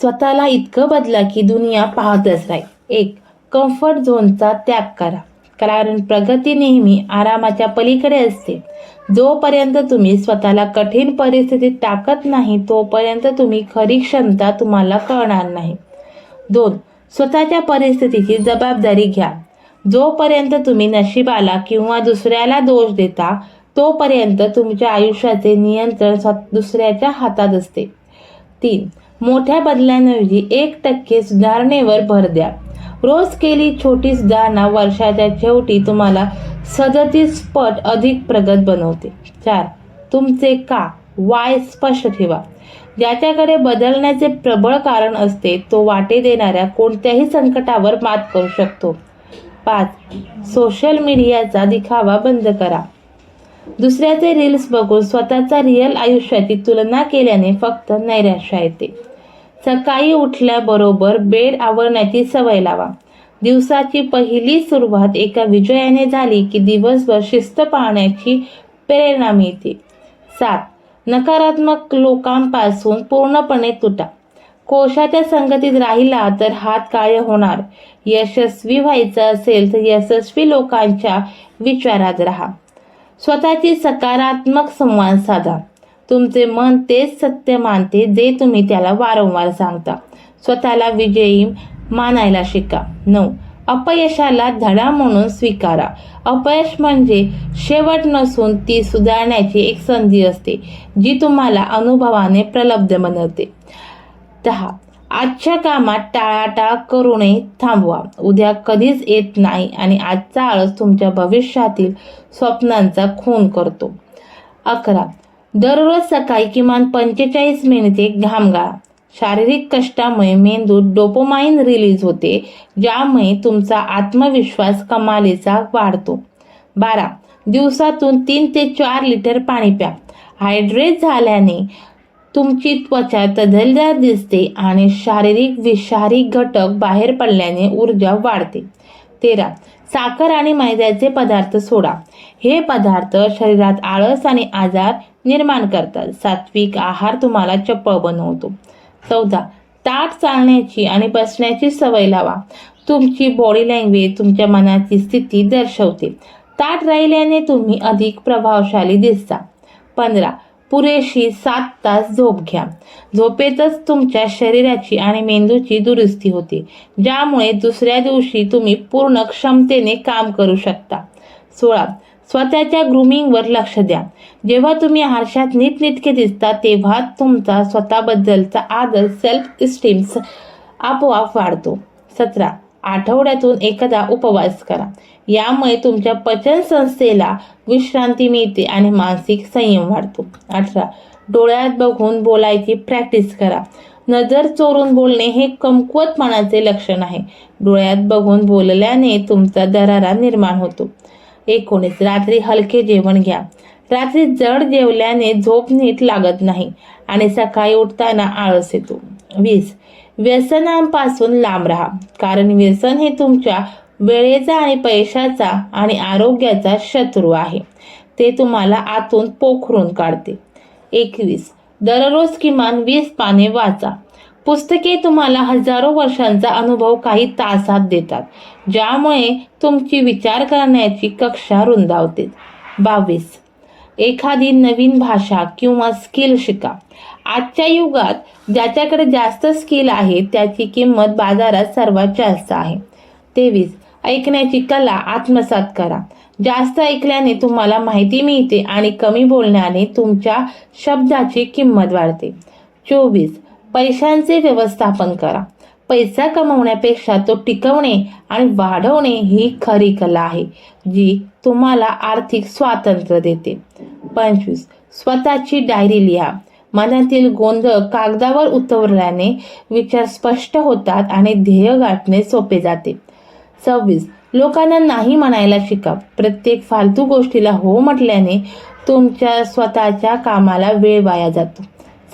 स्वतःला इतकं बदला की दुनिया पाहतच राहील एक कम्फर्ट झोनचा त्याग करा. कारण प्रगती नेहमी आरामाच्या पलीकडे असते. जोपर्यंत तुम्ही स्वतःला कठीण परिस्थितीत टाकत नाही तोपर्यंत तुम्ही खरी क्षमता तुम्हाला कळणार नाही. दोन स्वतःच्या परिस्थितीची जबाबदारी घ्या. जोपर्यंत तुम्ही नशिबाला किंवा दुसऱ्याला दोष देता तोपर्यंत तुमच्या आयुष्याचे नियंत्रण स्व- दुसऱ्याच्या हातात असते. तीन मोठ्या बदलांऐवजी एक टक्के सुधारणेवर भर द्या. रोज केली छोटी सुधारणा वर्षाच्या शेवटी तुम्हाला सदतीस पट अधिक प्रगत बनवते. चार तुमचे का? वाय स्पष्ट ठेवा. ज्याच्याकडे बदलण्याचे प्रबळ कारण असते तो वाटे देणाऱ्या कोणत्याही संकटावर मात करू शकतो. पाच सोशल मीडियाचा दिखावा बंद करा. दुसऱ्याचे रील्स बघून स्वतःचा रिअल आयुष्याची तुलना केल्याने फक्त नैराश्य येते सकाळी उठल्याबरोबर बेड आवरण्याची सवय लावा. दिवसाची पहिली सुरुवात एका विजयाने झाली की दिवसभर शिस्त पाळण्याची प्रेरणा मिळते. सात नकारात्मक लोकांपासून पूर्णपणे तुटा. कोशाच्या संगतीत राहिला तर हात काय होणार. यशस्वी व्हायचं असेल तर यशस्वी लोकांच्या विचारात राहा. स्वतःची सकारात्मक संवाद साधा. तुमचे मन तेच सत्य मानते जे तुम्ही त्याला वारंवार सांगता. स्वतःला विजयी मानायला शिका. नऊ. अपयशाला धडा म्हणून स्वीकारा. अपयश म्हणजे शेवट नसून ती सुधारण्याची एक संधी असते जी तुम्हाला अनुभवाने प्रलब्ध बनवते. दहा. आजच्या कामात टाळाटाळ करूनही थांबवा. उद्या कधीच येत नाही आणि आजचा आळस तुमच्या भविष्यातील स्वप्नांचा खून करतो. अकरा. दररोज सकाळी किमान पंचेचाळीस मिनिटे घाम गाळा शारीरिक कष्टामुळे मेंदूत डोपोमाइन रिलीज होते ज्यामुळे तुमचा आत्मविश्वास कमालीचा वाढतो. बारा. दिवसातून तीन ते चार लिटर पाणी प्या. हायड्रेट झाल्याने तुमची त्वचा तजलदार दिसते आणि शारीरिक विषारी घटक बाहेर पडल्याने ऊर्जा वाढते. तेरा. साखर आणि मैद्याचे पदार्थ सोडा. हे पदार्थ शरीरात आळस आणि आजार निर्माण करतात. सात्विक आहार तुम्हाला चप्पळ बनवतो. चौदा. ताट चालण्याची आणि बसण्याची सवय लावा. तुमची बॉडी लँग्वेज तुमच्या मनाची स्थिती दर्शवते. ताट राहिल्याने तुम्ही अधिक प्रभावशाली दिसता. पंधरा. पुरेशी सात तास झोप घ्या. झोपेतच तुमच्या शरीराची आणि मेंदूची दुरुस्ती होते ज्यामुळे दुसऱ्या दिवशी तुम्ही पूर्ण क्षमतेने काम करू शकता. सोळा. स्वतःच्या ग्रुमिंगवर लक्ष द्या. जेव्हा तुम्ही आरशात नीटनेटके दिसता तेव्हा तुमचा स्वतःबद्दलचा आदर सेल्फ इस्टीम्स आपोआप वाढतो. सतरा. आठवड्यातून एकदा उपवास करा. यामुळे तुमच्या पचन संस्थेला विश्रांती मिळते आणि मानसिक संयम वाढतो. अठरा. डोळ्यात बघून बोलायची प्रॅक्टिस करा. नजर चोरून बोलणे हे कमकुवतपणाचे लक्षण आहे. डोळ्यात बघून बोलल्याने तुमचा दरारा निर्माण होतो. एकोणीस. रात्री हलके जेवण घ्या. रात्री जड जेवल्याने झोप नीट लागत नाही आणि सकाळी उठताना आळस येतो. वीस. व्यसनांपासून लांब राहा. कारण व्यसन हे तुमच्या वेळेचा आणि पैशाचा आणि आरोग्याचा शत्रू आहे. ते तुम्हाला आतून पोखरून काढते. एकवीस. दररोज किमान वीस पाने वाचा. पुस्तके तुम्हाला हजारो वर्षांचा अनुभव काही तासात देतात ज्यामुळे तुमची विचार करण्याची कक्षा रुंदावते. बावीस. एखादी नवीन भाषा किंवा स्किल शिका. आजच्या युगात ज्याच्याकडे जास्त स्किल आहे त्याची किंमत बाजारात सर्वात जास्त आहे. तेवीस. ऐकण्याची कला आत्मसात करा. जास्त ऐकल्याने तुम्हाला माहिती मिळते आणि कमी बोलण्याने तुमच्या शब्दाची किंमत वाढते. चोवीस. पैशांचे व्यवस्थापन करा. पैसा कमवण्यापेक्षा तो टिकवणे आणि वाढवणे ही खरी कला आहे जी तुम्हाला आर्थिक स्वातंत्र्य देते. पंचवीस. स्वतःची डायरी लिहा. मनातील गोंधळ कागदावर उतरल्याने विचार स्पष्ट होतात आणि ध्येय गाठणे सोपे जाते. सव्वीस. लोकांना नाही म्हणायला शिका. प्रत्येक फालतू गोष्टीला हो म्हटल्याने तुमच्या स्वतःच्या कामाला वेळ वाया जातो.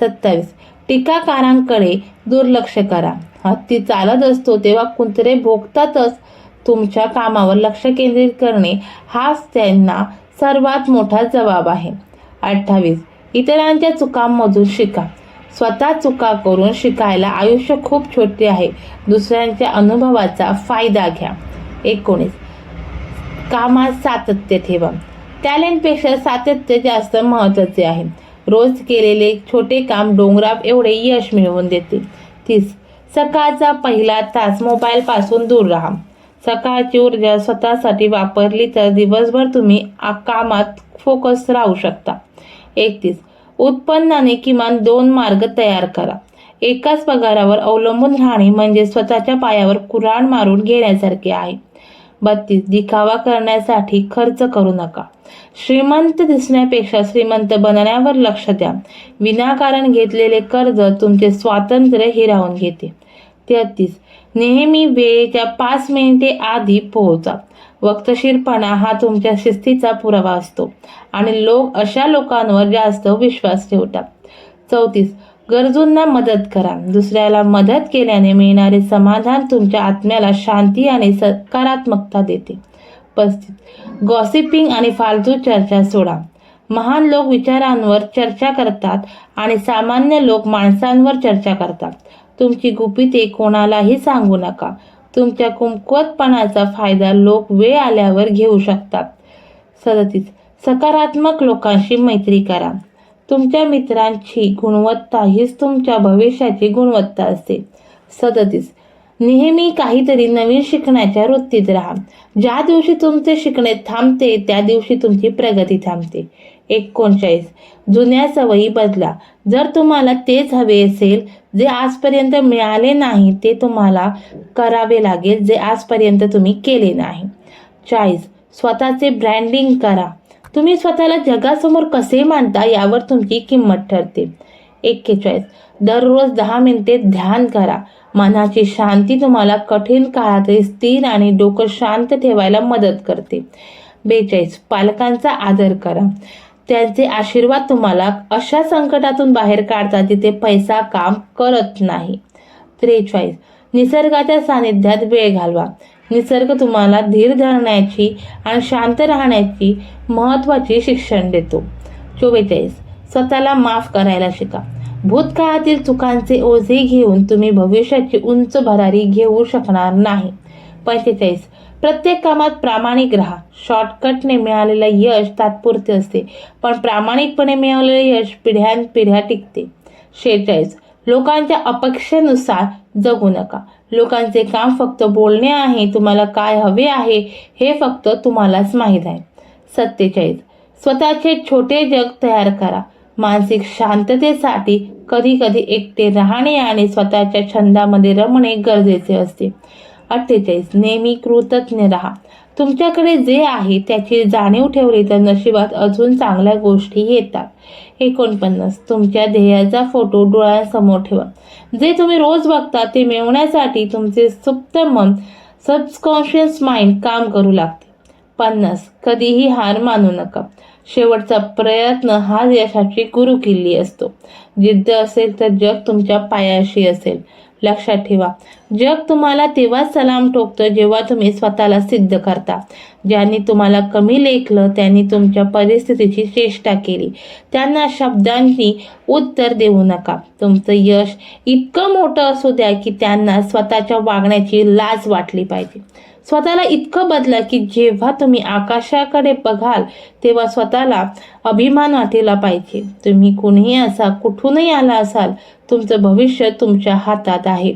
सत्तावीस. टीकाकारांकडे दुर्लक्ष करा. हत्ती चालत असतो तेव्हा कुंत्रे भोगतातच तुमच्या कामावर लक्ष केंद्रित करणे हाच त्यांना सर्वात मोठा जबाब आहे. अठ्ठावीस. इतरांच्या चुकांमधून शिका. स्वतः चुका करून शिकायला आयुष्य खूप छोटे आहे. दुसऱ्यांच्या अनुभवाचा फायदा घ्या. एकोणीस. कामात सातत्य ठेवा. टॅलेंटपेक्षा सातत्य जास्त महत्त्वाचे आहे. रोज केलेले छोटे काम डोंगराव एवढे यश मिळवून देते. तीस. सकाळचा पहिला तास मोबाईलपासून दूर राहा. सकाळची ऊर्जा स्वतःसाठी वापरली तर दिवसभर तुम्ही कामात फोकस राहू शकता. एकतीस. उत्पन्नाने किमान दोन मार्ग तयार करा. एकाच पगारावर अवलंबून राहणे म्हणजे स्वतःच्या पायावर कुराण मारून घेण्यासारखे आहे. बत्तीस. दिखावा करण्यासाठी खर्च करू नका. श्रीमंत दिसण्यापेक्षा श्रीमंत बनण्यावर लक्ष द्या. विनाकारण घेतलेले कर्ज तुमचे स्वातंत्र्य हिरावून घेते. तेहतीस नेहमी वेळेच्या पाच मिनिटे आधी पोहोचा. वक्तशीरपणा हा तुमच्या शिस्तीचा पुरावा असतो आणि लोक अशा लोकांवर जास्त विश्वास ठेवतात. चौतीस. गरजूंना मदत करा. दुसऱ्याला मदत केल्याने मिळणारे समाधान तुमच्या आत्म्याला शांती आणि सकारात्मकता देते. पस्तीस. गॉसिपिंग आणि फालतू चर्चा सोडा. महान लोक विचारांवर चर्चा करतात आणि सामान्य लोक माणसांवर चर्चा करतात. तुमची गुपिते कोणालाही सांगू नका. तुमच्या कुमकुवतपणाचा फायदा लोक वेळ आल्यावर घेऊ शकतात. सदतीस सकारात्मक लोकांशी मैत्री करा. तुमच्या मित्रांची गुणवत्ता हीच तुमच्या भविष्याची गुणवत्ता असते. सदतीस नेहमी काहीतरी नवीन शिकण्याच्या वृत्तीत राहा. ज्या दिवशी तुमचे शिकणे थांबते त्या दिवशी तुमची प्रगती थांबते. एकोणचाळीस. जुन्या सवयी बदला. जर तुम्हाला तेच हवे असेल जे आजपर्यंत मिळाले नाही ते तुम्हाला करावे लागेल जे आजपर्यंत तुम्ही केले नाही. चाळीस. स्वतःचे ब्रँडिंग करा. तुम्ही स्वतःला जगासमोर कसे मांडता यावर तुमची किंमत ठरते. एक्केचाळीस दररोज दहा मिनिटे ध्यान करा. मनाची शांती तुम्हाला कठीण काळातही स्थिर आणि डोकं शांत ठेवायला मदत करते. बेचाळीस. पालकांचा आदर करा. त्यांचे आशीर्वाद तुम्हाला अशा संकटातून बाहेर काढतात जिथे पैसा काम करत नाही. त्रेचाळीस. निसर्गाच्या सानिध्यात वेळ घालवा. निसर्ग तुम्हाला धीर धरण्याची आणि शांत राहण्याची महत्त्वाची शिक्षण देतो. चोवेचाळीस. स्वतःला माफ करायला शिका. भूतकाळातील चुकांचे ओझे घेऊन तुम्ही भविष्याची उंच भरारी घेऊ शकणार नाही. पंचेचाळीस. प्रत्येक कामात प्रामाणिक राहा. शॉर्टकटने मिळालेलं यश तात्पुरते असते पण प्रामाणिकपणे मिळवलेले यश पिढ्यानपिढ्या टिकते. शेहेचाळीस. लोकांच्या अपेक्षेनुसार जगू नका. लोकांचे काम फक्त बोलणे आहे तुम्हाला काय हवे आहे हे फक्त तुम्हालाच माहीत आहे. सत्तेचाळीस. स्वतःचे छोटे जग तयार करा. मानसिक शांततेसाठी कधी कधी एकटे राहणे आणि स्वतःच्या छंदामध्ये रमणे गरजेचे असते. अठ्ठेचाळीस. नेहमी कृतज्ञ राहा. तुमच्याकडे जे आहे त्याची जाणीव ठेवली तर नशिबात अजून चांगल्या गोष्टी येतात. एकोणपन्नास. तुमच्या ध्येयाचा फोटो डोळ्यासमोर ठेवा. जे तुम्ही रोज बघता ते मिळवण्यासाठी तुमचे सुप्त मन सबकॉन्शियस माइंड काम करू लागते. पन्नास. कधीही हार मानू नका. शेवटचा प्रयत्न हा यशाची गुरु किल्ली असतो. जिद्द असेल तर जग तुमच्या पायाशी असेल. लक्षात ठेवा जग तुम्हाला तेव्हाच सलाम ठोकतं जेव्हा तुम्ही स्वतःला सिद्ध करता. ज्यांनी तुम्हाला कमी लेखलं त्यांनी तुमच्या परिस्थितीची चेष्टा केली. त्यांना शब्दांनी उत्तर देऊ नका. तुमचं यश इतकं मोठं असू द्या की त्यांना स्वतःच्या वागण्याची लाज वाटली पाहिजे. स्वतःला इतकं बदला की जेव्हा तुम्ही आकाशाकडे बघाल तेव्हा स्वतःला अभिमान वाटेला पाहिजे. तुम्ही कुणीही असा कुठूनही आला असाल तुमचं भविष्य तुमच्या हातात आहे.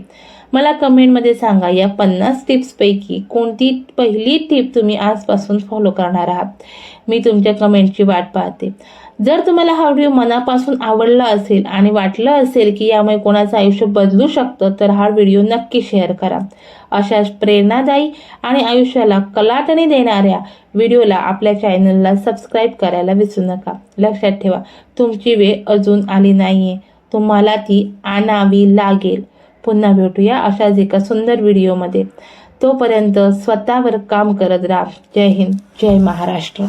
मला कमेंटमध्ये सांगा या पन्नास टिप्सपैकी कोणती पहिली टिप तुम्ही आजपासून फॉलो करणार आहात? मी तुमच्या कमेंटची वाट पाहते. जर तुम्हाला हा व्हिडिओ मनापासून आवडला असेल आणि वाटलं असेल की यामुळे कोणाचं आयुष्य बदलू शकतं तर हा व्हिडिओ नक्की शेअर करा. अशाच प्रेरणादायी आणि आयुष्याला कलाटणी देणाऱ्या व्हिडिओला आपल्या चॅनलला सबस्क्राईब करायला विसरू नका. लक्षात ठेवा तुमची वेळ अजून आली नाही आहे तुम्हाला ती आणावी लागेल. पुन्हा भेटूया अशाच एका सुंदर व्हिडिओमध्ये. तोपर्यंत स्वतःवर काम करत राहा. जय हिंद जय महाराष्ट्र.